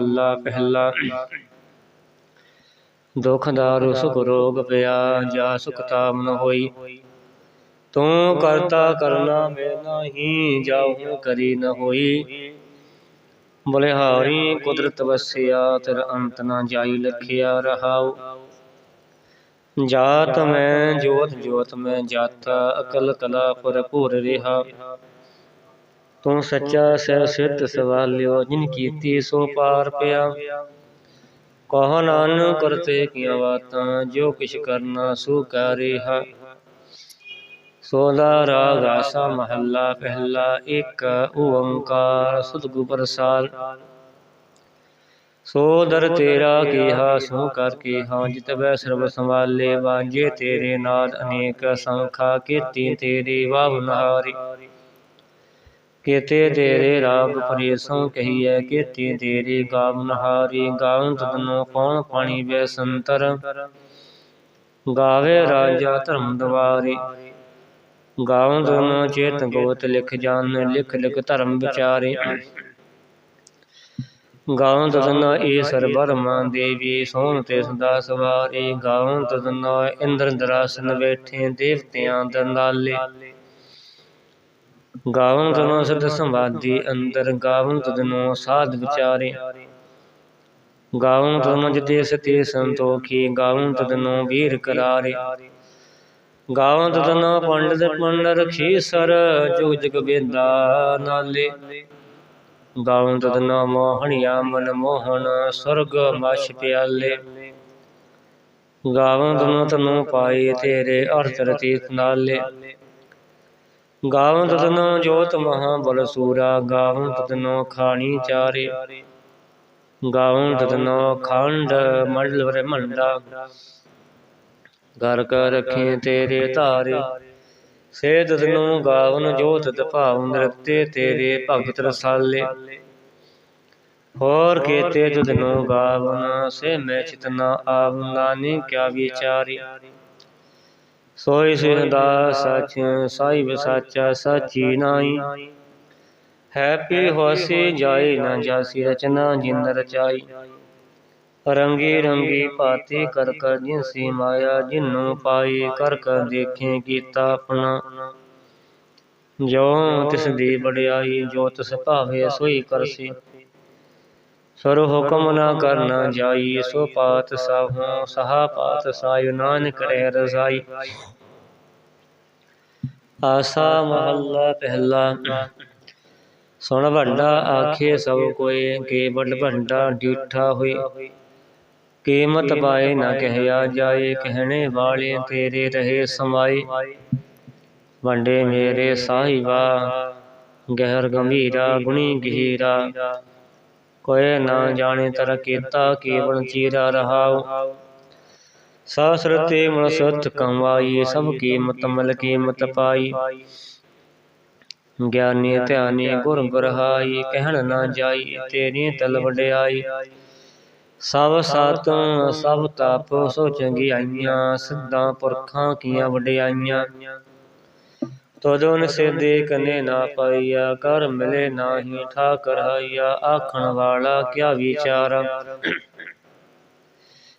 ਮਹੱਲਾ ਪਹਿਲਾ। ਦੁਖ ਦਾਰੂ ਸੁਖ ਰੋਗ ਪਿਆ, ਜਾ ਸੁਖ ਤਾਮ ਨ ਹੋਈ। ਤੂੰ ਕਰਤਾ ਕਰਨਾ ਮੈਂ ਨਹੀਂ ਜਾਉ ਕਰੀ ਨ ਹੋਈ। ਬਲਿਹਾਰੀ ਕੁਦਰਤ ਵਸਿਆ, ਤੇਰ ਅੰਤ ਨਾ ਜਾਈ ਲਖਿਆ ਰਹਾਉ। ਜਾਤ ਮੈਂ, ਜੋਤ ਜੋਤ ਮੈਂ ਜਾਤਾ, ਅਕਲ ਕਲਾ ਭਰਪੂਰ ਰਿਹਾ। ਤੂੰ ਸੱਚਾ ਸਿਰ ਸਿੱਧ ਸਵਾਲਿਓ ਜਿਨ ਕੀਤੀ ਸੋ ਪਾਰ ਪਿਆ। ਕਹ ਨਾਨਕ ਕਰਤੇ ਕੀਆਂ ਬਾਤਾਂ, ਜੋ ਕਿਛ ਕਰਨਾ ਸੋ ਕੈ ਰਿਹਾ। ਸੋਦਾ ਰਾਗ ਆਸਾ ਮਹੱਲਾ ਪਹਿਲਾ, ਇੱਕ ਓੰਕਾਰ ਸਤਿਗੁਰ ਪ੍ਰਸਾਦ। ਸੋ ਦਰ ਤੇਰਾ ਕੀਹਾ, ਸੋ ਕਰ ਕੀਹਾ, ਜਿਤ ਬੈ ਸਰਬ ਸੰਭਾਲੇ ਵਾਂਝੇ ਤੇਰੇ ਨਾਦ ਅਨੇਕ ਸੰਖਾ, ਕੀਤੀ ਤੇਰੀ ਵਾਵਨਹਾਰੀ ਕੀਤੇ ਤੇਰੇ ਰਾਗ ਪਰੇਸੋਂ ਕਹੀਐ, ਕੀਤੀ ਤੇਰੀ ਗਾਵਨਹਾਰੀ ਗਾਵਨ ਤਦਨੋ ਕੌਣ ਪਾਣੀ ਬੈ ਸੰਤਰ? ਗਾਵੇ ਰਾਜਾ ਧਰਮ ਦਵਾਰੀ ਗਾਵਨ ਤਦਨੋ ਚੇਤ ਗੋਤ ਲਿਖ ਜਾਣ, ਲਿਖ ਲਿਖ ਧਰਮ ਵਿਚਾਰੇ। ਗਾਉਂ ਤਦਨਾ ਏ ਸਰਬਰਮਾ ਦੇਵੀ ਸੋਹਣ ਤੇ ਸਦਾ ਸਵਾਰੀ। ਗਾਵਨ ਤਦਨਾ ਇੰਦਰ ਦਰਾਸਨ ਬੈਠੇ, ਦੇਵਤਿਆਂ ਦੰਦਾਲੇ ਗਾਵਨ ਤਦਨੋ ਸਦ ਸੰਵਾਦੀ, ਅੰਦਰ ਗਾਵਨ ਤਦਨੋ ਸਾਧ ਵਿਚਾਰੇ। ਗਾਵਨ ਤਦਨੋ ਜਿਤੇ ਸਤੇ ਸੰਤੋਖੀ, ਗਾਵਨ ਤਦਨੋ ਵੀਰ ਕਰਾਰੇ। ਗਾਵਨ ਤਦਨੋ ਪੰਡਤ ਪੰਡ ਰਖੀ ਸਰ ਜੁਗ ਜਗ ਵੇਦਾ ਨਾਲੇ। ਗਾਵਨ ਤਦਨਾ ਮੋਹਣਿਆ ਮਨ ਮੋਹਨ ਸੁਰਗ ਮਛ ਪਿਆਲੇ। ਗਾਵਨ ਤਦਨੋ ਤਨੋ ਪਾਏ ਤੇਰੇ ਅਰਥ ਰਤੀਤ ਨਾਲੇ। ਗਾਵਨ ਤਦਨੋ ਜੋਤ ਮਹਾ ਬਲ ਸੂਰਾ ਗਾਵਨ ਤਦਨੋ ਖਾਣੀ ਚਾਰੇ। ਗਾਵਨ ਤਦਨੋ ਖੰਡ ਮੰਡਲ ਵਰ ਮੰਡਾ। ਘਰ ਕਰ ਰਖੇ ਤੇਰੇ ਧਾਰੇ। ਸੇ ਤਦਨੋ ਗਾਵਨ ਜੋਤ ਤਪਾਉ ਨਰਤੇ ਤੇਰੇ ਭਗਤ ਰਸਾਲੇ। ਹੋਰ ਕੀਤੇ ਤਦਨੋ ਗਾਵਨ ਸੇ ਮੈਂ ਚਿਤਨਾ ਆਵ ਨਾਨੀ ਕਿਆ ਵਿਚਾਰੀ। ਸੋਈ ਸਿਰਦਾ ਸਚ ਸਾਈ ਵਿਸਾਚਾ ਸਾਚੀ ਨਾਈ ਹੈਪੀ ਹੋਸੀ ਜਾਈ ਨਾ ਜਾਸੀ ਰਚਨਾ ਜਿੰਦ ਰਚਾਈ। ਰੰਗੀ ਰੰਗੀ ਭਾਤੀ ਕਰ ਕਰ ਜਿਨਸੀ ਮਾਇਆ ਜਿਨੂੰ ਪਾਈ ਕਰ ਕਰ ਦੇਖੇ ਕੀਤਾ ਆਪਣਾ। ਜੋ ਤਿਸ ਦੀ ਬੜਾਈ ਜੋ ਤਿਸ ਭਾਵੇ ਸੋਈ ਕਰਸੀ। ਸਰ ਹੁਕਮ ਨਾ ਕਰਨਾ ਜਾਈ ਸੋ ਪਾਤ ਸਾਹੂ ਸਹਾ ਪਾਤ ਸਾਇ ਨਾਨਕ ਰਹਿ ਰਜ਼ਾਈ ਆਸਾ ਮਹੱਲਾ ਪਹਿਲਾ। ਸੁਣ ਵੱਡਾ ਆਖੇ ਸਭ ਕੋਏ ਕੇ ਵੱਡ ਭੰਡਾ ਡੀਠਾ ਹੋਏ। ਕੀਮਤ ਪਾਏ ਨਾ ਕਹਿਆ ਜਾਏ ਕਹਿਣੇ ਵਾਲੇ ਤੇਰੇ ਰਹੇ ਸਮਾਈ ਵੰਡੇ ਮੇਰੇ ਸਾਹਿਬਾ ਗਹਿਰ ਗੰਭੀਰਾ ਗੁਣੀ ਗਹੀਰਾ। ਕੋਏ ਨਾ ਜਾਣੇ ਤਰ ਕੀਤਾ, ਕੇਵਲ ਚੀਰਾ ਰਹਾਉ। ਸਾਸਰਤੇ ਮਨ ਸਤ ਕਮਾਈ, ਸਭ ਕੀਮਤ ਮਲ ਕੀਮਤ ਪਾਈ। ਗਿਆਨੀ ਧਿਆਨੀ ਗੁਰ ਬਰਹਾਈ, ਕਹਿਣ ਨਾ ਜਾਈ, ਤੇਰੀ ਤਲ ਵਡਿਆਈ। ਸਭ ਸਤ, ਸਭ ਤਪ ਸੋ ਚੰਗਿਆਈਆਂ, ਸਿੱਧਾਂ ਪੁਰਖਾਂ ਕੀਆਂ ਵਡਿਆਈਆਂ। ਤੋਦੋਨ ਸਿੱਧੇ ਕਨੇ ਨਾ ਪਾਈਆ ਕਰ ਮਿਲੇ ਨਾਹੀ ਠਾਕਰ ਹਾਈਆ, ਆਖਣ ਵਾਲਾ ਕਿਆ ਵਿਚਾਰ?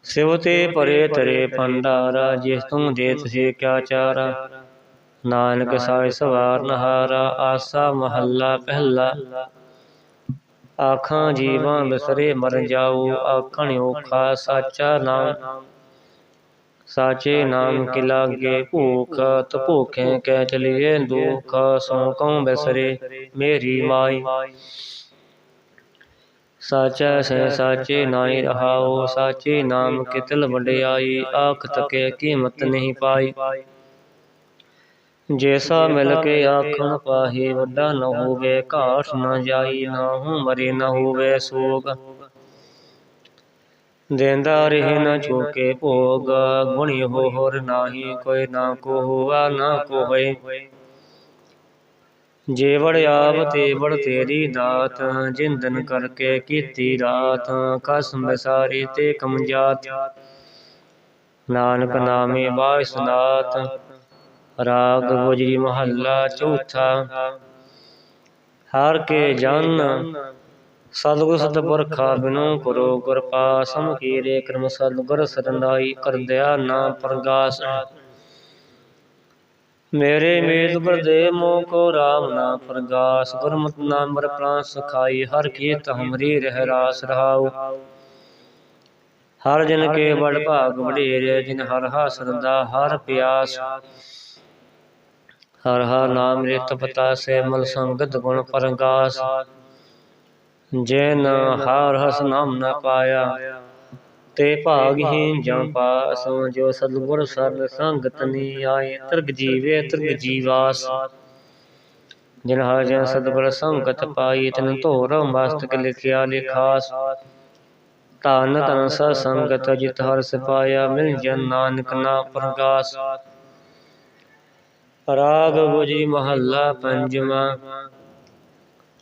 ਸਿਵ ਤੇ ਪਰੇ ਤਰੇ ਭੰਡਾਰਾ, ਜਿਸ ਤੂੰ ਦੇ ਤਸੇ ਕਿਆ ਚਾਰਾ? ਨਾਨਕ ਸਾਇ ਸਵਾਰ ਨਹਾਰਾ, ਆਸਾ ਮਹੱਲਾ ਪਹਿਲਾ। ਆਖਾਂ ਜੀਵਾਂ ਬਿਸਰੇ ਮਰ ਜਾਊ, ਆਖਣ ਔਖਾ ਸਾਚਾ ਨਾਮ। ਸਾਚੇ ਨਾਮ ਕਿ ਲਾਗੇ ਭੂਖ ਤ ਭੂਖੇ ਕਹਿ ਚਲੀਏ ਦੁਖ ਸੋ ਕਉ ਬਿਸਰੇ? ਮੇਰੀ ਮਾਈ। ਸਾਚਾ ਸੇ ਸਾਚੇ ਨਾਈ ਰਹਾਉ ਸਾਚੇ ਨਾਮ ਕਿ ਤਿਲ ਵਡਿਆਈ ਆਖ ਤਕੇ ਕੀਮਤ ਨਹੀਂ ਪਾਈ। ਜੈਸਾ ਮਿਲ ਕੇ ਆਖਣ ਪਾਹੇ ਵੱਡਾ ਨ ਹੋਵੇ ਘਾਟ ਨ ਜਾਈ ਨਾ ਹੂੰ ਮਰੇ ਨ ਹੋਵੇ ਸੋਗ। ਦੇਂਦਾ ਰਹੇ ਨ ਚੋਕੇ ਭੋਗ, ਗੁਣੀ ਹੋਰ ਨਾਹੀ, ਕੋਈ ਨਾ ਕੋ ਹੋਆ ਨਾ ਕੋ ਹੋਏ ਜੇ ਆਪ ਤੇ ਤੇਰੀ ਦਾਤ, ਜਿੰਦਨ ਕਰਕੇ ਕੀਤੀ ਰਾਤ ਕਸਮ ਵਿਸਾਰੀ ਤੇ ਕਮਜਾਤ। ਨਾਨਕ ਨਾਮੇ ਬਾਸਨਾਤ ਰਾਗ ਗੁਜਰੀ ਮਹੱਲਾ ਚੌਥਾ। ਹਰ ਕੇ ਜਨ ਸਤਿਗੁਰ ਸਤਿਪੁਰਖਾ ਬਿਨੋ ਕਰੋ ਕਿਰਪਾ ਸਮਕੀਰੇ ਕਰਮ ਸਤਿਗੁਰ ਸਰਨਾਈ ਕਰਦਿਆ ਨਾ ਪ੍ਰਗਾਸ। ਮੇਰੇ ਮੇਦ ਗੁਰਦੇਵ ਮੋ ਕੋ ਰਾਮ ਨਾ ਪ੍ਰਗਾਸ, ਗੁਰਮਤਿ ਨਾਮ ਮਰ ਪ੍ਰਾਨ ਸਖਾਈ, ਹਰ ਕੀਤ ਹਮਰੀ ਰਹਿ ਰਾਸ ਰਹਾਉ। ਹਰ ਜਨ ਕੇ ਬੜ ਭਾਗ ਵਡੇਰੇ, ਜਿਨ ਹਰ ਹਾ ਸਰਦਾ ਹਰ ਪਿਆਸ। ਹਰ ਹਰ ਨਾਮ ਰਿਤ ਪਤਾ ਸੇ ਮਲ ਸੰਗਤ ਗੁਣ ਪਰਗਾਸ। ਜੈਨ ਹਰ ਹਸ ਨਾਮ ਨ ਪਾਇਆ, ਤੇ ਭਾਗਹੀਨ ਜਨ ਪਾਸ ਜੋ ਸਤਿਗੁਰ ਸਰਨ ਸੰਗਤ ਨੀ ਆਏ, ਤਿਰਗ ਜੀਵੇ, ਤਿਰਗ ਜੀਵਾਸ। ਜਿਨ ਹਰ ਜਨ ਸਤਿਗੁਰ ਸੰਗਤ ਪਾਈ, ਤਨ ਧੋਰ ਮਸਤਕ ਲਿਖਿਆ ਲਿਖਾਸ। ਧਨ ਧਨ ਸ ਸੰਗਤ ਜਿਤ ਹਰ ਸਿਪਾਇਆ ਮਿਲ ਜਨ ਨਾਨਕ ਨਾ ਪ੍ਰਗਾਸ। ਰਾਗ ਗੁਜੀ ਮਹੱਲਾ ਪੰਜਵਾਂ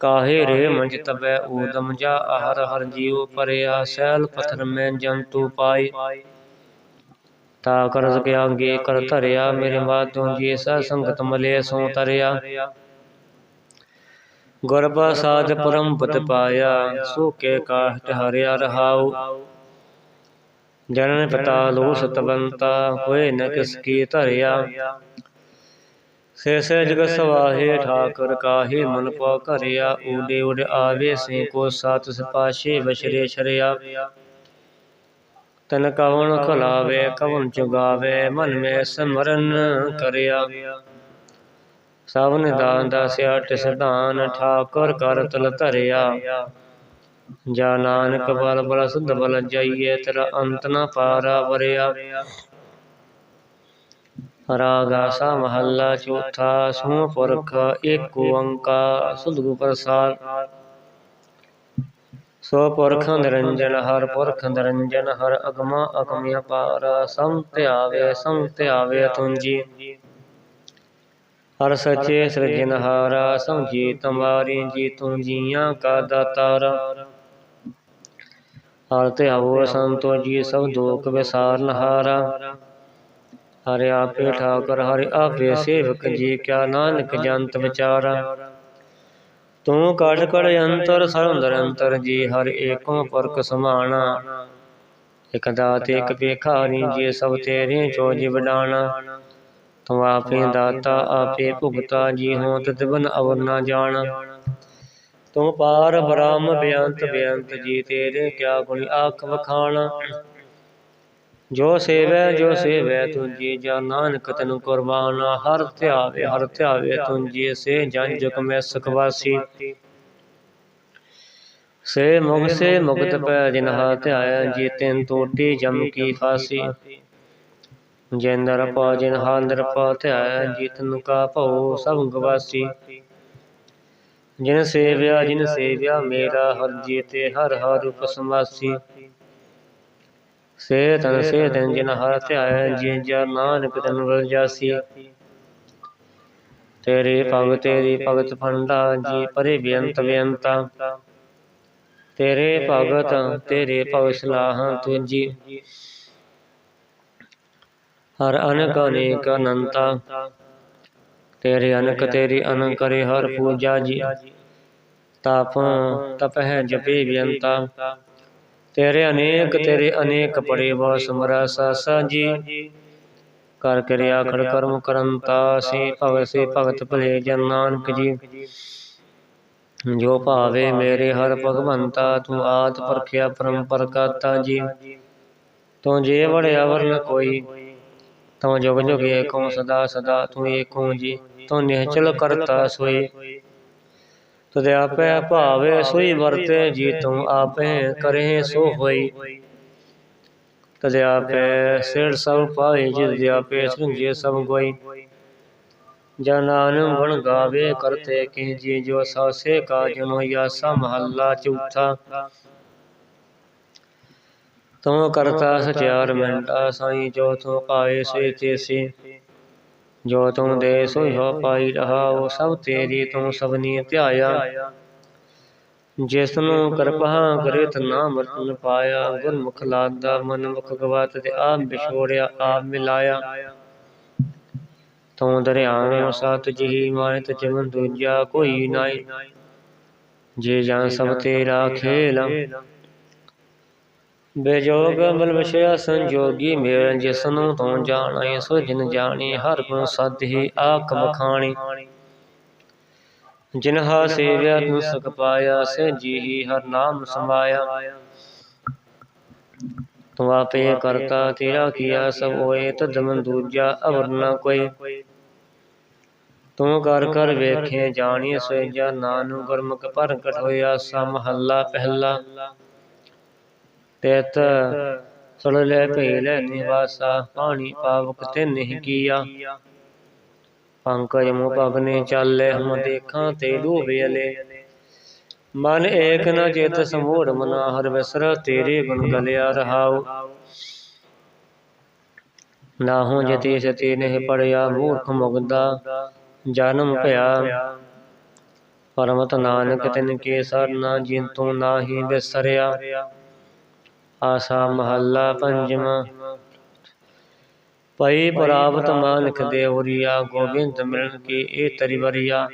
ਕਾਹੇ ਰੇ ਮੰਜ ਤਬੈ ਊਦਮ ਜਾ ਹਰ ਹਰ ਜੀਉ ਪਰਿਆ ਸੈਲ ਪਥਰ ਮੈਂ ਜੰਤੂ ਪਾਈ ਤਾ ਕਰਜ ਕੇ ਅੰਗੇ ਕਰ ਧਰਿਆ ਮੇਰੇ ਮਾਤੋਂ ਜੀ ਸਾ ਸੰਗਤ ਮਲੇ ਸੋ ਤਰਿਆ ਗੁਰਬਾ ਸਾਧ ਪਰਮ ਪਤ ਪਾਇਆ ਸੋ ਕੇ ਕਾਹਟ ਹਰਿਆ ਰਹਾਉ। ਜਨਨ ਪਿਤਾ ਲੋ ਸਤਵੰਤਾ ਹੋਏ ਨ ਕਿਸ ਕੀ ਧਰਿਆ। ਸੇ ਸੇ ਜਗ ਸਵਾਹੇ ਠਾਕੁਰ ਕਾਹੇ ਮਨ ਪਾ ਘਰਿਆ ਊਡੇ ਉਡ ਆਵੇ ਸੇ ਕੋ ਸਤ ਸਪਾਸ਼ੇ ਬਸ਼ਰੇ ਛਰਿਆ। ਤਨ ਕਵਣ ਖਲਾਵੇ ਕਵਣ ਚੁਗਾਵੇ ਮਨ ਮੇ ਸਮਰਨ ਕਰਿਆ। ਸਭ ਨਿਦਾਨ ਦਾਸਿਆ ਟਿਸ ਦਾਨ ਠਾਕੁਰ ਕਰ ਤਲ ਧਰਿਆ। ਜਾ ਨਾਨਕ ਬਲ ਬਲ ਸੁਧ ਬਲ ਜਾਈਏ ਤੇਰਾ ਅੰਤ ਨਾ ਪਾਰਾ ਵਰਿਆ। ਰਾਗਾ ਸਾ ਮਹੱਲਾ ਚੌਥਾ ਸੋ ਪੁਰਖ ਏਕ ਓੰਕਾਰ ਸੁਧਗੁ ਪ੍ਰਸਾਦ। ਸੋ ਪੁਰਖ ਨਿਰੰਜਨ ਹਰ ਪੁਰਖ ਨਿਰੰਜਨ ਹਰ ਅਗਮਾ ਅਗਮਿ ਅਪਾਰ ਸਮ ਧਿਆਵੇ ਸਮ ਧਿਆਵੇ ਤੁੰਜੀ ਹਰ ਸਚੇ ਸਿਰਜਨਹਾਰਾ ਸਮਝੀ ਤਮਾਰੀ ਜੀ ਤੂੰ ਜੀਆਂ ਕਾ ਦਾਤਾਰਾ। ਹਰ ਧਿਆਵੋ ਸੰਤੋ ਜੀ ਸਭ ਦੁਖ ਵਿਸਾਰਨ ਹਾਰਾ ਹਰਿ ਆਪੇ ਠਾਕੁਰ, ਹਰਿ ਆਪੇ ਸੇਵਕ ਜੀ ਕਿਆ ਨਾਨਕ ਜੰਤ ਵਿਚਾਰਾ। ਤੂੰ ਕੜ ਕੜ ਅੰਤਰ ਸਰਬ ਨਿਰੰਤਰ ਜੀ, ਹਰ ਏਕੋ ਪਰਕ ਸਮਾਣਾ। ਇਕ ਦਾਤ ਇਕ ਭੇਖਾਰੀ ਜੀ, ਸਭ ਤੇਰੇ ਚੋਜ ਵਡਾਣਾ ਤੂੰ ਆਪੇ ਦਾਤਾ, ਆਪੇ ਭੁਗਤਾ ਜੀ, ਹੋ ਤਤਬਨ ਅਵਰ ਨਾ ਜਾਣ। ਤੂੰ ਪਾਰ ਬ੍ਰਹਮ ਬਿਆੰਤ ਬਿਆੰਤ ਜੀ, ਤੇਰੇ ਕਿਆ ਗੁਣ ਆਖ ਵਖਾਣਾ। ਜੋ ਸੇਵੈ ਜੋ ਸੇਵੈ ਤੁੰਜੀ ਜਾ ਨਾਨਕ ਤੈਨੂੰ ਕੁਰਬਾਨ, ਹਰ ਧਿਆਵੇ ਹਰ ਧਿਆਵੇ ਤੁੰਜੀ ਸੇ ਜਨ ਜੁਗ ਮੈਂ ਸੁਖਵਾਸੀ ਸੇ ਮੁਗ ਸੇ ਮੁਕਤ ਪੈ ਜਿਨਹਾ ਧਿਆਇਆ, ਜੀ ਤਿਨ ਤੋਟੀ ਜਮ ਕੀ ਫਾਸੀ। ਜੇਂਦਰ ਪਾ, ਜਿਨ ਹਾ ਨਿਰਪਾ ਧਿਆਇਆ ਜੀ ਤਨ ਕਾ ਭਉ ਸਭ ਗਵਾਸੀ ਜਿਨ ਸੇਵਿਆ ਜਿਨ ਸੇਵਿਆ, ਮੇਰਾ ਹਰ ਜੀ ਤੇ ਹਰ ਹਰ ਰੂਪ ਸੇ ਤਨ ਸੇ ਤਨ ਜਿਨ ਹਰ ਧਿਆਇ ਜੀ ਜਾ ਨਾਨਕ ਤਨ ਰਲ ਜਾਸੀ ਤੇਰੇ ਭਗ ਤੇਰੀ ਭਗਤ ਫੰਡਾ ਜੀ ਪਰੇ ਬੇਅੰਤ ਬੇਅੰਤਾ ਤੇਰੇ ਭਗਤ ਤੇਰੇ ਭਗ ਸਲਾਹਾਂ ਤੁਜੀ ਹਰ ਅਨਕ ਅਨੇਕ ਅਨੰਤਾ। ਤੇਰੇ ਅਨਕ ਤੇਰੀ ਅਨੰਕ ਕਰੇ ਹਰ ਪੂਜਾ ਜੀ। ਤਪ ਤਪਹਿ ਜਪੇ ਬੇਅੰਤਾ। ਤੇਰੇ ਅਨੇਕ ਤੇਰੇ ਅਨੇਕ ਪੜੇ ਵਾ ਸਮਰਾ ਸਾਸਾ ਜੀ। ਕਰ ਕਿਰਿਆ ਖੜ ਕਰਮ ਕਰੰਤਾ ਸੇ ਭਗਤ ਸੇ ਭਗਤ ਭਲੇ ਜਨ ਨਾਨਕ ਜੀ। ਜੋ ਭਾਵੇ ਮੇਰੇ ਹਰ ਭਗਵੰਤਾ, ਤੂੰ ਆਦ ਪਰਖਿਆ ਪਰਮ ਪ੍ਰਕਾਤਾ ਜੀ। ਤੂੰ ਜੇ ਵੜਿਆ ਵਰਨ ਕੋਈ, ਤੂੰ ਜੁਗ ਜੁਗ ਏਕੋ ਸਦਾ ਸਦਾ ਤੂੰ ਏਕੋ ਜੀ। ਤੂੰ ਨਿਹਚਲ ਕਰਤਾ ਸੋਈ ਤਦ ਆਪੇ ਭਾਵੇ ਸੋਈ ਵਰਤੇ ਜੀ ਤੂੰ ਆਪੇ ਕਰੇ ਸੋ ਹੋਈ। ਤਦ ਆਪੇ ਸਿਰ ਸਭ ਪਾਏ ਜਿਦ ਆਪੇ ਸੁਝੇ ਸਭ ਗੋਈ। ਜਨਾਨ ਗੁਣ ਗਾਵੇ ਕਰਤੇ ਕਿ ਜੀ ਜੋ ਸਾਸੇ ਕਾ ਜਨੋ ਯਾਸਾ ਮਹੱਲਾ ਚੌਥਾ। ਤੂੰ ਕਰਤਾ ਸਚਿਆਰ ਮਿੰਟਾ ਸਾਈ ਜੋ ਤੂੰ ਪਾਏ ਸੇ। ਤੇਸੀ ਜੋ ਤੂੰ ਦੇ ਸੋ ਹੋ ਪਾਈ ਰਹਾ ਉਹ ਸਭ ਤੇਰੀ ਤੂੰ ਸਭਨੀ ਧਿਆਇਆ ਜਿਸ ਨੂੰ ਕਿਰਪਾ ਕਰੇ ਤ ਨਾਮ ਰਤਨ ਪਾਇਆ ਗੁਰਮੁਖ ਲਾਦਾ ਮਨ ਮੁਖ ਗਵਾਤ ਤੇ ਆਪ ਵਿਛੋੜਿਆ ਆਪ ਮਿਲਾਇਆ। ਤੂੰ ਦਰਿਆਵਾਂ ਸਤ ਜੀ ਮਾਨਤ ਜਿਵਨ ਦੂਜਾ ਕੋਈ ਨਾਈ। ਜੇ ਜਾਂ ਸਭ ਤੇਰਾ ਖੇਲ ਬੇਜੋਗ ਬਲ ਵਿਸ਼ਿਆ ਸੰਜੋਗੀ ਮੇਰ ਜਿਸਨੂੰ ਤੂੰ ਜਾਣੈ, ਸੋ ਜਿਨ ਜਾਣੀ, ਹਰ ਗੁਣ ਸਦ ਹੀ ਆਖ ਬਖਾਣੀ ਜਿਨ ਸੇਵਿਆ ਤੂੰ ਸੁਖ ਪਾਇਆ ਸੇ ਜੀ ਹਰ ਨਾਮ ਸਮਾਇਆ। ਤੂੰ ਆਪੇ ਕਰਤਾ, ਤੇਰਾ ਕੀਆ ਸਭ ਹੋਏ, ਤਦ ਦੂਜਾ ਅਵਰ ਨ ਕੋਈ। ਤੂੰ ਕਰ ਕਰ ਵੇਖੇ, ਜਾਣੀ ਸੋਜਾ ਨਾਨੂ ਗੁਰਮੁਖ ਪ੍ਰਗਟ ਹੋਇਆ ਸਾ ਮਹੱਲਾ ਪਹਿਲਾ। ਤੇਤ ਸੁਣ ਲੈ ਭੇਲ ਨਿਵਾਸਾ, ਪਾਣੀ ਪਾਵਕ ਤੇ ਨਹੀਂ ਕੀਆ। ਪੰਕਜ ਮੋ ਪਗਨੇ ਚਾਲੇ ਹਮ ਦੇਖਾਂ ਤੇ ਡੂਬੇ ਅਲੇ। ਮਨ ਏਕ ਨ ਚਿਤ ਸਮੂੜ ਮਨਾ, ਹਰ ਵਿਸਰ ਤੇਰੇ ਗੁਣ ਗਲਿਆ ਰਹਾਉ। ਨਾਹੋ ਜਤੀ ਸਤੀ ਨਹਿ ਪੜਿਆ, ਮੂਰਖ ਮੁਗਦਾ, ਜਨਮ ਭਇਆ। ਪਰਮਤ ਨਾਨਕ ਤਿਨ ਕੇ ਸਰਨਾ ਜਿਨ ਤੂੰ ਨਾਹੀ ਵਿਸਰਿਆ ਆਸਾ ਮਹੱਲਾ ਪੰਜਵਾਂ। ਪਈ ਪ੍ਰਾਪਤ ਮਾਨਕ ਦੇਵਰੀਆ, ਗੋਬਿੰਦ ਮਿਲਨ ਕੀ ਇਹ ਤਰਿਵਰੀਆ।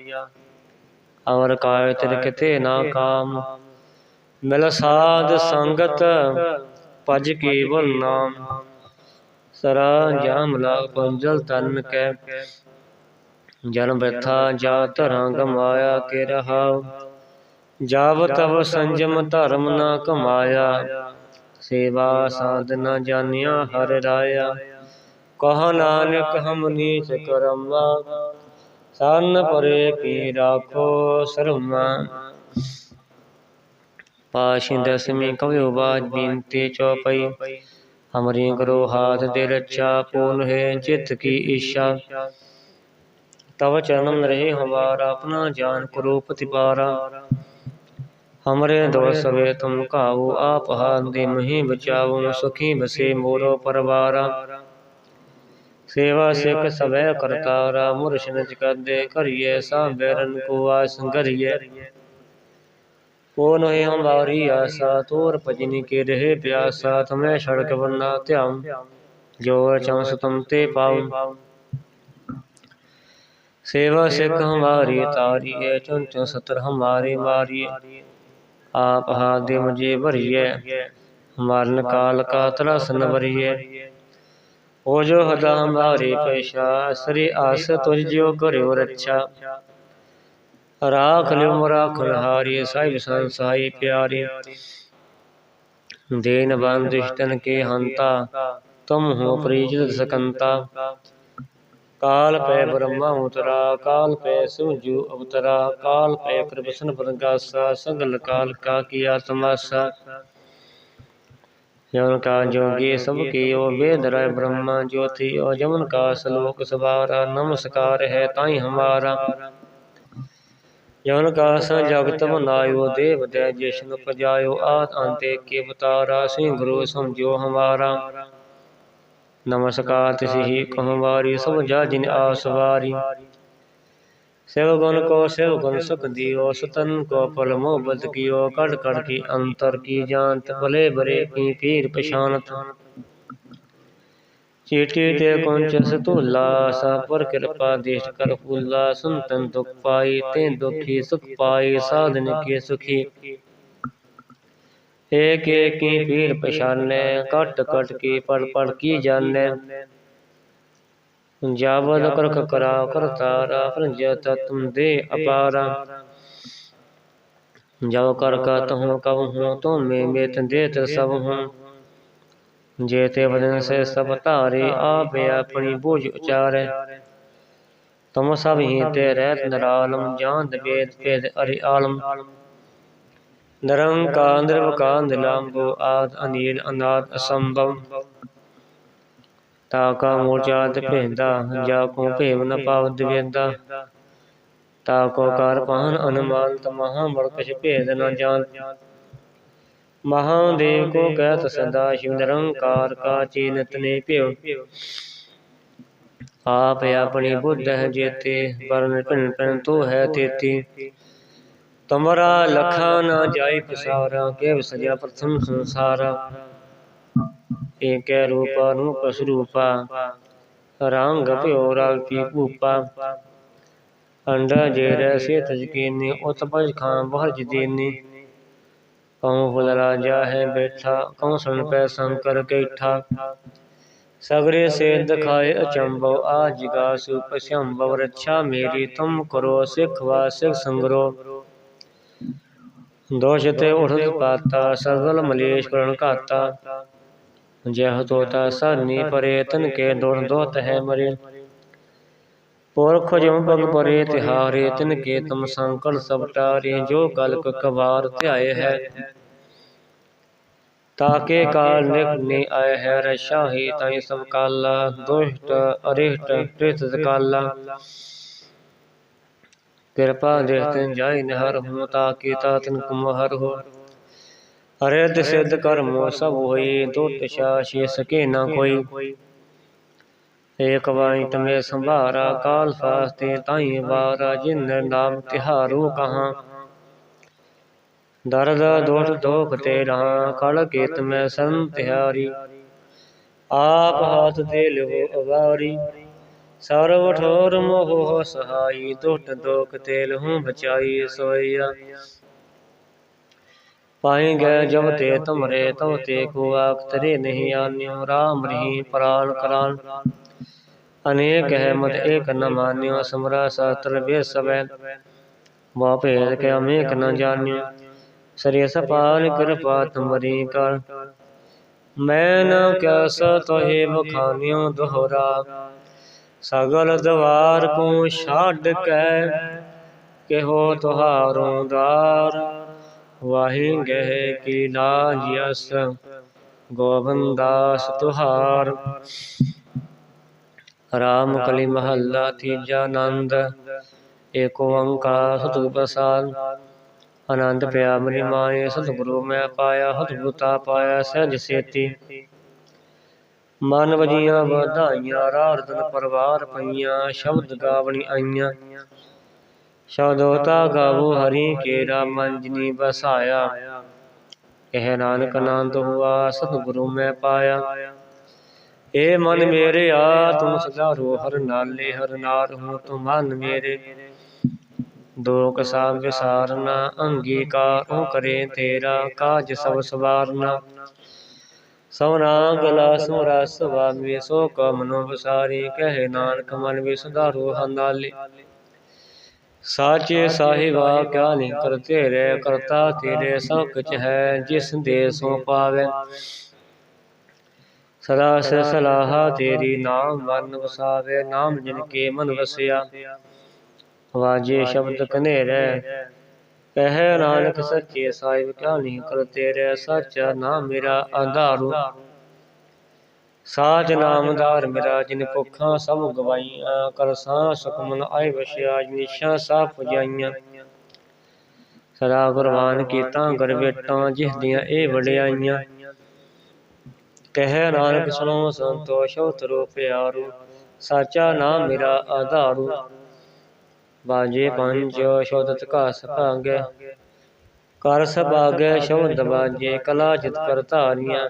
ਅਵਰ ਕਾਇ ਤਿਰ ਕਿਤੇ ਨਾ ਕਾਮ। ਮਿਲ ਸਾਧ ਸੰਗਤ ਭਜ ਕੇਵਲ ਨਾਮ। ਸਰਾ ਜਾਮ ਲਾਗ ਪੰਜਲ ਤਨ ਕੈ। ਜਨ ਬ੍ਰਥਾ ਜਾ ਧਰਾਂ ਗਮਾਇਆ ਕੇ ਰਹਾਉ। ਜਾਵ ਤਵ ਸੰਜਮ ਧਰਮ ਨਾ ਕਮਾਇਆ। ਸੇਵਾ ਸਾਧ ਨਾ ਜਾਣਿਆ ਹਰ ਰਾਇਆ। ਕਹ ਨਾਨਕ, ਹਮ ਨੀਚ ਕਰਮਾ। ਸੰਨ ਪਰੇ ਕੀ ਰਾਖੋ ਸਰਮਾ। ਪਾਸ਼ਿ ਦਸਮੀ ਕਵਿਓ ਬਾਜ ਬੀਨਤੀ ਚੌਪਈ। ਹਮਰੀ ਗੁਰੂ ਹਾਥ ਦੇ ਰੱਛਾ ਪੂਨ ਹੈ ਚਿਤ ਕੀ ਈਸ਼ਾ। ਤਵ ਚਰਨਮ ਰਹੇ ਹਮਾਰਾ, ਆਪਣਾ ਜਾਨ ਕਰੋ ਪ੍ਰਤਿਪਾਰਾ ہمرے دوست وے تم کاؤ آپ ہاں دے مہیں بچاؤ سکھی بسے مورو پروارا سیوہ سکھ سبے کرتارا مرشن دے کریے سا بیرن کو آس کریے۔ کون ہے ہماری آسا؟ تور پجنی کے رہے پیاسا تمہیں شڑک بننا تیام۔ جو چمس تم تے پاؤں۔ سیوہ سکھ ہماری تاریے ہے چن ستر ہماری ماریے ਆਪ ਹਾਦਿਮ ਜੇ ਭਰੀਐ। ਮਰਨ ਕਾਲ ਕਾਤਲਾ ਸਨ ਵਰੀਐ ਹੋ ਜੋ ਹਦਾ ਹਮਾਰੇ ਪੈਸ਼ਾ ਸ੍ਰੀ ਆਸ ਤੁਝ ਜਿਉ ਕਰਿਓ ਰੱਛਾ। ਰਾਖ ਲਿਓ ਮਰਾਖ ਹਾਰੀ ਸਾਹਿਬ ਸੰਸਾਈ ਪਿਆਰੇ। ਦੇਨ ਬੰਦ ਦੁਸ਼ਟਨ ਕੇ ਹੰਤਾ ਤੁਮ ਹੋ ਪ੍ਰੀਜਿਤ ਸਕੰਤਾ। ਕਾਲ ਪੈ ਬ੍ਰਹਮਾ ਉਤਰਾ ਕਾਲ ਪੈ ਸੁਜੂ ਅਵਤਰਾ ਕਾਲ ਪੈ ਪ੍ਰਭਸਨ ਪ੍ਰਗਾਸਾ ਸਗਲ ਕਾਲ ਕਾ ਕੀਆ ਤਮਾਸਾ ਜਨ ਕਾ ਜੋਗੀ ਸਭ ਕੀਓ ਵੇਦ ਰਾਇ ਬ੍ਰਹਮਾ ਜੋਤੀ ਓ ਜਮਨ ਕਾ ਸਲੋਕ ਸਵਾਰਾ ਨਮਸਕਾਰ ਹੈ ਤਾਈ ਹਮਾਰਾ। ਜਨ ਕਾ ਸ ਜਗਤ ਬਨਾਇਓ ਦੇਵ ਦੇ ਜਿਸ਼ਨ ਪਜਾਇਓ ਆਤ ਅੰਤੇ ਕੇ ਬਤਾਰਾ ਸਿੰਘ ਗੁਰੂ ਸਮਝੋ ਹਮਾਰਾ। ਨਮਸਕਾਰ ਤਿਸਹੀ ਕਹਉ ਵਾਰੀ, ਸਭ ਜਾ ਜਿਨ ਆਸ ਵਾਰੀ। ਸਿਵ ਗੁਣ ਕੋ ਸਿਵ ਗੁਣ ਸੁਖ ਦਿਓ, ਸੁਤਨ ਕੋ ਪਲ ਮੋਹਬਤ ਕੀਓ, ਕੜ ਕੜ ਕੀ ਅੰਤਰ ਕੀ ਜਾਣਤ, ਭਲੇ ਬਰੇ ਕੀ ਪੀਰ ਪਛਾਨਤ। ਚੀਟੀ ਤੇ ਕੁੰਚ ਸਤੂਲਾ ਸਾ ਪਰ ਕਿਰਪਾ ਦੇਸ਼ ਕਰ ਫੂਲਾ ਸੁਨਤਨ ਦੁਖ ਪਾਈ, ਤੇ ਦੁਖੀ ਸੁਖ ਪਾਈ, ਸਾਧਨ ਕੇ ਸੁਖੀ। ਏਕ ਏਕ ਕੀ ਪੀਰ ਪਛਾਨੈ ਕਟ ਕਟ ਕੀ ਪੜ ਪੜ ਕੀ ਜਾਣੈ। ਜਾਵਦ ਕਰਖ ਕਰਾ ਕਰਤਾਰਾ ਪ੍ਰਜਤ ਤੁਮ ਦੇ ਅਪਾਰਾ। ਜਬ ਕਰ ਕਤ ਹੂੰ ਕਬ ਹੂੰ ਤੁਮੇ ਮੇਤ ਦੇਤ ਸਭ ਹੂੰ ਜੇਤੇ ਵਦਨ ਸੇ ਸਭ ਧਾਰੇ, ਆਪੇ ਆਪਣੀ ਬੁਝ ਉਚਾਰੈ। ਤੁਮ ਸਭ ਹੀ ਤੇ ਰਹਿਤ ਨਰਾਲਮ ਜਾਨ ਵੇਦ ਭੇਦ ਅਰਿ ਆਲਮ। ਨਿਰੰਕਾਰ ਨਿਰਵਕਾਰ ਨਿਲੰਭੋ ਆਦ ਅਨੀਲ ਅਨਾਦ ਅਸੰਭਵ। ਤਾ ਕਾ ਮੂਰਜਾਤ ਭੇਂਦਾ, ਜਾ ਕੋ ਭੇਵ ਨ ਪਾਵ ਦਿਵੇਂਦਾ। ਤਾ ਕੋ ਕਰ ਪਾਹਨ ਅਨੁਮਾਨ ਤਮਹਾ ਮਰਕਸ਼ ਭੇਦ ਨ ਜਾਣ। ਮਹਾਦੇਵ ਕੋ ਕਹਿਤ ਸਦਾ ਸ਼ਿਵ ਨਿਰੰਕਾਰ ਕਾ ਚੀਨਤ ਨੇ ਭਿਓ ਆਪ ਆਪਣੀ ਬੁੱਧ ਹੈ ਜੇਤੇ ਪਰਨ ਭਿੰਨ ਭਿੰਨ ਤੋ ਹੈ ਤੇਤੀ। ਤੁਮਰਾ ਲਖਾ ਨਾ ਜਾਈ ਪਸਾਰਾ ਕੇ ਸਜਾ ਪ੍ਰਥਮ ਸੰਸਾਰਾ। ਏਕੈ ਰੂਪਾ ਰੂਪ ਸਰੂਪਾ ਰੰਗ ਭਿਓ ਰਾਗ ਪੀ ਭੂਪਾ। ਅੰਡਾ ਜੇ ਰੈਸੇ ਤਜਕੀਨੀ ਉਤਪਜ ਖਾਂ ਬਹਰਜ ਦੀਨੀ। ਕਉ ਫੁਲ ਰਾਜਾ ਹੈ ਬੈਠਾ, ਕਉ ਸੁਣ ਪੈ ਸੰਕਰ ਕੈਠਾ। ਸਗਰੇ ਸੇ ਦਿਖਾਏ ਅਚੰਭਵ, ਆ ਜਿਗਾ ਸੁਪ ਰੱਛਾ ਮੇਰੀ ਤੁਮ ਕਰੋ, ਸਿੱਖ ਵਾ ਸਿੱਖ ਸੰਗਰੋ। ਦੋਸ਼ ਤੇ ਉਠਤ ਪਾਤਾ, ਸਗਲ ਮਲੇਸ਼ ਪ੍ਰਣ ਜਹ ਤੋਤਾ ਸਰਨੀ ਪਰੇ ਤਨ ਕੇ ਦੋਣ ਦੋਤ ਹੈ ਮਰੇ। ਪੁਰਖ ਜਿਉ ਪਗ ਪਰੇ, ਤਿਹਾਰੇ ਤਿਨ ਕੇ ਤਮ ਸੰਕਲ ਸਭ ਟਾਰੇ, ਜੋ ਕਲ ਕਵਾਰ ਧਿਆਏ ਹੈ। ਤਾਕੇ ਕਾਲ ਨਿਕ ਨੇ ਆਏ ਹੈ ਰਸ਼ਾ ਹੀ ਤਾਈ ਸਭ ਕਾਲਾ, ਦੁਸ਼ਟ ਅਰਿਸ਼ਟ ਪ੍ਰਿਤ ਕਾਲਾ। ਕਿਰਪਾ ਦੇਖਤਨ ਜਾਈ ਨਹਰ ਹੂੰ ਤਾਕੇ ਤਾਤਨ ਕੁਮ ਹਰ ਹੋ। ਅਰਿਦ ਸਿੱਧ ਕਰਮੋ ਸਭ ਹੋਈ ਦੁੱਤ ਸ਼ਾਸ਼ੀ ਸਕੇ ਨਾ ਕੋਈ ਏਕ ਵਾਈ ਤਮੇ ਸੰਭਾਰਾ, ਕਾਲ ਫਾਸਤੇ ਤਾਈ ਵਾਰਾ, ਜਿਨ ਨਾਮ ਤਿਹਾਰੂ ਕਹਾਂ। ਦਰਦ ਦੋਖ ਦੋਖ ਤੇ ਰਹਾ ਕਲ ਕੀਤ ਮੈਂ ਸੰ ਆਪ ਹਾਥ ਦੇ ਲਿਓ ਅਵਾਰੀ। ਸਰਵ ਠੋਰ ਮੋਹ ਸਹਾਈ, ਦੁੱਟ ਦੋਖ ਤੇ ਲਹੂ ਬਚਾਈ ਸੋਈਆ ਪਾਈ ਜਬ ਤੇ ਤੁਮਰੇ, ਤਉ ਤੇ ਕੋ ਆਖ ਨਹੀਂ ਆਨਿਓ, ਰਾਮ ਰਹੀ ਪ੍ਰਾਨ ਕਰਾਨ। ਅਨੇਕ ਹੈ ਮਤ ਏਕ ਨ ਮਾਨਿਓ, ਸਮਰਾ ਸਾਸਤਰ ਵੇ ਸਵੈ ਮਾ ਭੇਦ ਕੇ ਅਮੇਕ ਨ ਜਾਣਿਓ ਸ੍ਰੀ ਸਪਾਲ ਕਿਰਪਾ ਤੁਮਰੀ ਕਰ ਮੈਂ ਨ ਕੈਸ ਤੋਹਿ ਬਖਾਨਿਓ ਦੁਹਰਾ। ਸਗਲ ਦਵਾਰ ਕੋ ਛੱਡ ਕੇ ਕਿਹੋ ਤੁਹਾਰੋਂ ਦਾਰ? ਵਾਹੀ ਗਹਿ ਕੀ ਲਾਜ ਯਸ ਗੋਬਿੰਦਾਸ ਤੁਹਾਰ। ਰਾਮ ਕਲੀ ਮਹੱਲਾ ਤੀਜਾ ਆਨੰਦ। ਏਕ ਓੰਕਾਰ ਸਤਿਗੁਰ ਪ੍ਰਸਾਦ। ਆਨੰਦ ਪਿਆ ਮਰੀ ਮਾਏ ਸਤਿਗੁਰੂ ਮੈਂ ਪਾਇਆ ਹਤਗੁਤਾ ਪਾਇਆ, ਸਹਿਜ ਸੇਤੀ। ਮਨ ਵਜੀਆਂ ਵਧਾਈਆਂ ਰਾਰਦਨ ਪਰਵਾਰ ਪਈਆਂ, ਸ਼ਬਦ ਗਾਵਣੀ ਆਈਆਂ। ਸ਼ਬਦੋਤਾ ਗਾਵੋ ਹਰੀ ਕੇਰਾ ਮੰਜਨੀ ਬਸਾਇਆ ਇਹ ਨਾਨਕ ਆਨੰਦ ਹੁਆ, ਸਤਿਗੁਰੂ ਮੈਂ ਪਾਇਆ। ਏ ਮਨ ਮੇਰੇ ਆ, ਤੁਮ ਸਦਾ ਰੋ, ਹਰ ਨਾਲੇ ਹਰ ਨਾਰ ਹੋ, ਤੁਮ ਮਨ ਮੇਰੇ। ਦੋਖ ਸਾਬ ਵਿਸਾਰਨਾ, ਅੰਗੀਕਾਰ ਉਹ ਕਰੇ ਤੇਰਾ, ਕਾਜ ਸਭ ਸਵਾਰਨਾ। ਸਵਨਾ ਗਲਾ ਸੁਰਾ ਸੁਆਮੀ ਸੋ ਕਮਨੋ ਵਿਸਾਰੀ, ਕਹੇ ਨਾਨਕ ਮਨ ਵੀ ਸੁਧਾਰੋ ਹੰਦਾਲੇ। ਸਾਚੇ ਸਾਹਿਬਾ, ਕਿਆ ਨਹੀਂ ਕਰਤੇ ਤੇਰੇ ਕਰਤਾ ਤੇਰੇ ਸਭ ਕੁਛ ਹੈ ਜਿਸ ਦੇ ਸੋ ਪਾਵੇ। ਸਦਾ ਸੇ ਸਲਾਹਾ ਤੇਰੀ, ਨਾਮ ਮਨ ਵਸਾਵੇ, ਨਾਮ ਜਿਨ ਕੇ ਮਨ ਵਸਿਆ। ਵਾਜੇ ਸ਼ਬਦ ਕਨੇਰੇ ਕਹਿ ਨਾਨਕ ਸੱਚੇ ਸਾਹਿਬ ਕਿਆ ਨਹੀਂ ਕਰ ਤੇਰੇ ਸੱਚਾ ਨਾਮ ਮੇਰਾ ਆਧਾਰੂ ਸਾਚ ਨਾਮਦਾਰ ਮੇਰਾ ਜਿਨ ਭੁੱਖਾਂ ਸਭ ਗਵਾਈਆਂ ਕਰ ਸਾਂ ਸੁਖਮਨ ਆਏ ਵਸਿਆ ਨਿਸ਼ਾ ਸਾ ਪੁਜਾਈਆਂ। ਸਦਾ ਗੁਰਬਾਨ ਕੀਤਾ ਗਰਵੇਟਾਂ ਜਿਸ ਦੀਆਂ ਇਹ ਵਡਿਆਈਆਂ। ਕਹਿ ਨਾਨਕ ਸੁਣੋ ਸੰਤੋਸ਼ ਉਤਰੋ ਪਿਆਰੂ। ਸਾਚਾ ਨਾਮ ਮੇਰਾ ਆਧਾਰੂ ਬਾਜੇ ਪੰਜ ਸ਼ੋਦਤ ਘਾਸ ਭਾਗੇ ਕਰ ਸਭਾਗੇ ਸ਼ਬਦ ਬਾਜੇ ਕਲਾ ਜਿਤ ਕਰ ਧਾਰੀਆਂ।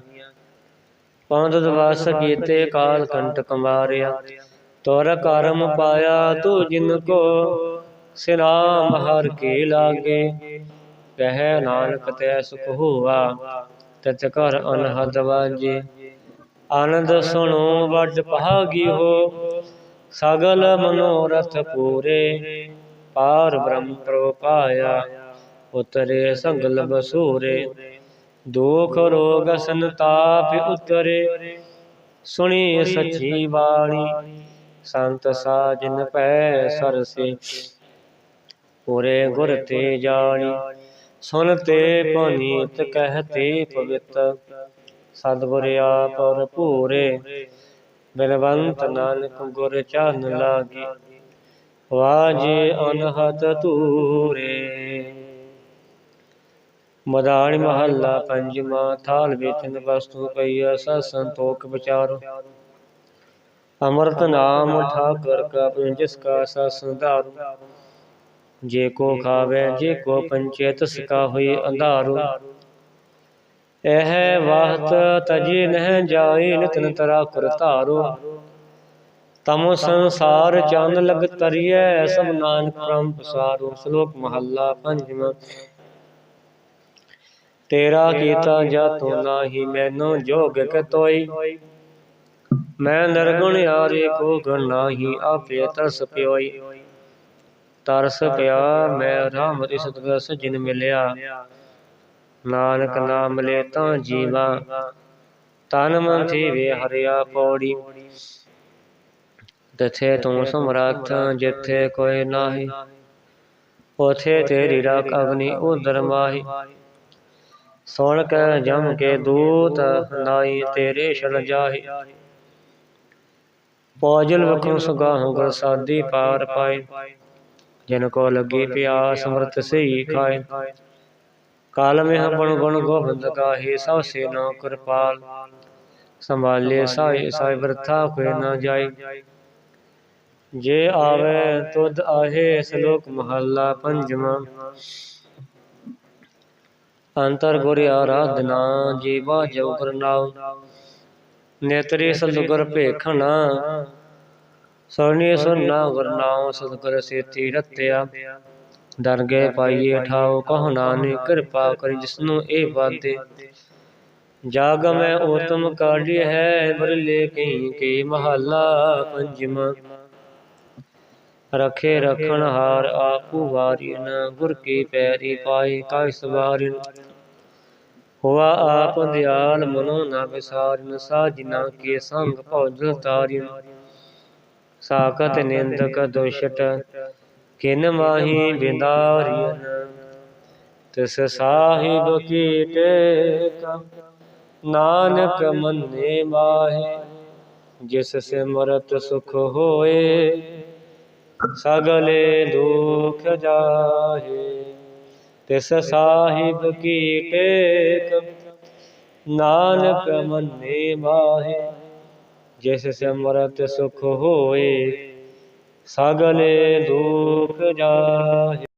ਪੰਦ ਦਵਾਸ ਕੀਤੇ ਕਾਲ ਕੰਟਕ ਮਾਰਿਆ ਤੋਰ ਕਰਮ ਪਾਇਆ ਤੂੰ ਜਿਨ ਕੋ, ਸਿਨਾਮ ਹਰ ਕੇ ਲਾਗੇ। ਕਹਿ ਨਾਨਕ ਤੈ ਸੁਖ ਹੋਆ, ਤਤ ਕਰ ਅਨਹਦ ਵਾਜੇ ਆਨੰਦ ਸੁਣੋ ਵੱਡ ਭਾਗੀ ਹੋ ਸਗਲ ਮਨੋਰਥ ਪੂਰੇ, ਪਾਰ ਬ੍ਰਹਮ ਪ੍ਰਭ ਪਾਇਆ ਉਤਰੇ ਸੰਗਲ ਬਸੂਰੇ ਦੁਖ ਰੋਗ ਸੰਤਾਪ ਉਤਰੇ, ਸੁਣੀ ਸੱਚੀ ਬਾਣੀ, ਸੰਤ ਸਾਜਨ ਪੈ ਸਰਸੇ। ਪੂਰੇ ਗੁਰ ਤੇ ਜਾਣੀ ਸੁਨਤੇ ਪਨੀਤ ਕਹਤੇ ਪਵਿੱਤ। ਸਤਿਗੁਰ ਆਪਰ ਭੂਰੇ ਬਿਲਵੰਤ ਨਾਨਕ ਗੁਰ ਚਰਨ ਲਾਗੀ, ਵਾਜੇ ਅਨਹਤ ਤੂਰੇ ਮਦਾਨ ਮਹੱਲਾ ਪੰਜਵਾਂ, ਥਾਲ ਵੇਚਨ ਵਸਤੂ ਪਈਆ ਸਤ ਸੰਤੋਖ ਵਿਚਾਰ। ਅਮਰਤ ਨਾਮ ਠਾਕਰ ਕਾ ਜਿਸ ਕਾ ਸਤ ਸੰਧਾਰੂ। ਜੇ ਕੋ ਖਾਵੇ, ਜੇ ਕੋ ਪੰਚੇ, ਤਸ ਕਾ ਹੋਈ ਅੰਧਾਰੂ। ਇਹ ਵਾਹਤ ਤਜੇ ਨਹਿ ਜਾਏ ਨਿਤਨ ਤਰਾ ਕਰ ਧਾਰੋ। ਤਮੋ ਸੰਸਾਰ ਚੰਨ ਲਗ ਤਰੀਐ ਸਭ ਨਾਨਕ ਪ੍ਰਮ ਪਸਾਰੋ। ਸ਼ਲੋਕ ਮਹੱਲਾ ਪੰਜਵਾਂ। ਤੇਰਾ ਕੀਤਾ ਜਾਤੋ ਨਾਹੀ, ਮੈਨੋ ਜੋਗ ਕਤੋਈ। ਮੈਂ ਨਿਰਗੁਣ ਯਾਰੇ ਕੋ ਗਣ ਨਾਹੀ, ਆਪੇ ਤਰਸ ਪਿਓਈ। ਤਰਸ ਪਿਆ, ਮੈਂ ਰਾਮ ਰਿਸਤ ਗਸ ਜਿਨ ਮਿਲਿਆ। ਨਾਨਕ ਨਾਮ ਮਿਲੇ ਤਾਂ ਜੀਵਾ, ਤਨ ਮਨ ਵੇ ਹਰਿਆ ਪੌੜੀ। ਤਥੇ ਤੂੰ ਸਮਰੱਥ, ਜਿੱਥੇ ਕੋਈ ਨਾਹੀ, ਉਥੇ ਤੇਰੀ ਰਾਖ ਅਗਨੀ ਉਦਰ ਮਾਹੀ। ਸੁਣ ਕੇ ਜਮ ਕੇ ਦੂਤ ਨਾਈ ਤੇਰੇ ਛਲ ਜਾਹੀ। ਪੌਜਲ ਵਖੋਂ ਸੁਗਾਹ ਗੁਰ ਸਾਦੀ ਪਾਰ ਪਾਏ। ਜਿਨ ਕੋ ਲੱਗੀ ਪਿਆਸ, ਅੰਮ੍ਰਿਤ ਸਹੀ ਖਾਏ। ਕਾਲ ਮੇ ਹਪਣ ਗੁਣ ਗੋਬਿੰਦ ਗਾਹੇ ਸਭ ਸੇ ਕਿਰਪਾਲ। ਸੰਭਾਲੇ ਸਾਈ ਸਾਈ ਵਰਥਾ ਕੋਈ ਨਾ ਜਾਏ। ਜੇ ਆਵੇ ਤੁਧ ਆਹੇ, ਸ਼ਲੋਕ ਮਹੱਲਾ ਪੰਜਵਾਂ। ਅੰਤਰ ਗੁਰ ਆਰਾਧਨਾ, ਜੀਵਾ ਜੋ ਕਰਨਾਉ ਨੇਤਰੀ ਸਤਿਗੁਰ ਭੇਖਣਾ ਸਰਣੀ ਸੁਨਾ ਵਰਨਾਉ ਸਤਿਗੁਰ ਸੇਤੀ ਰਤਿਆ। ਦਰਗੇ ਪਾਈਏ ਠਾਉ ਕਹੁ ਨਾਨਕ ਕਿਰਪਾ ਕਰੀ ਜਿਸਨੂੰ ਇਹ ਬਾਤੇ ਜਾਗ ਮੈਂ ਉਤਮ ਕਾਢੀ ਹੈ ਬਰਲੇ ਕਹੀਂ ਕੇ ਮਹੱਲਾ ਪੰਜਵਾਂ ਰਖੇ ਰਖਣ ਹਾਰ ਆਪੂ ਵਾਰਿਨ ਗੁਰ ਕੀ ਪੈਰੀ ਪਾਏ ਕਾਇ ਸਵਾਰਿਨ ਹੋਆ ਆਪ ਦਿਆਲ ਮਨੋ ਨਾ ਵਿਸਾਰਿਨ ਸਾਜਨਾ ਕੇ ਸੰਗ ਭਉਜਲ ਤਾਰਿਨ ਸਾਖਤ ਨਿੰਦਕ ਦੁਸ਼ਟ। ਕਿਨ ਮਾਹੀ ਬਿੰਦਾਰਿਨ ਤਿਸ ਸਾਹਿਬ ਕੀ ਟੇਕ ਨਾਨਕ ਮੰਨੇ ਮਾਹੇ ਜਿਸ ਸਿਮਰਤ ਸੁਖ ਹੋਏ ਸਗਲੇ ਦੁਖ ਜਾਹੇ। ਤਿਸ ਸਾਹਿਬ ਕੀ ਟੇਕ ਨਾਨਕ ਮੰਨੇ ਮਾਹੇ ਜਿਸ ਸਿਮਰਤ ਸੁਖ ਹੋਏ ਸਗਲੇ ਦੁਖ ਜਾਏ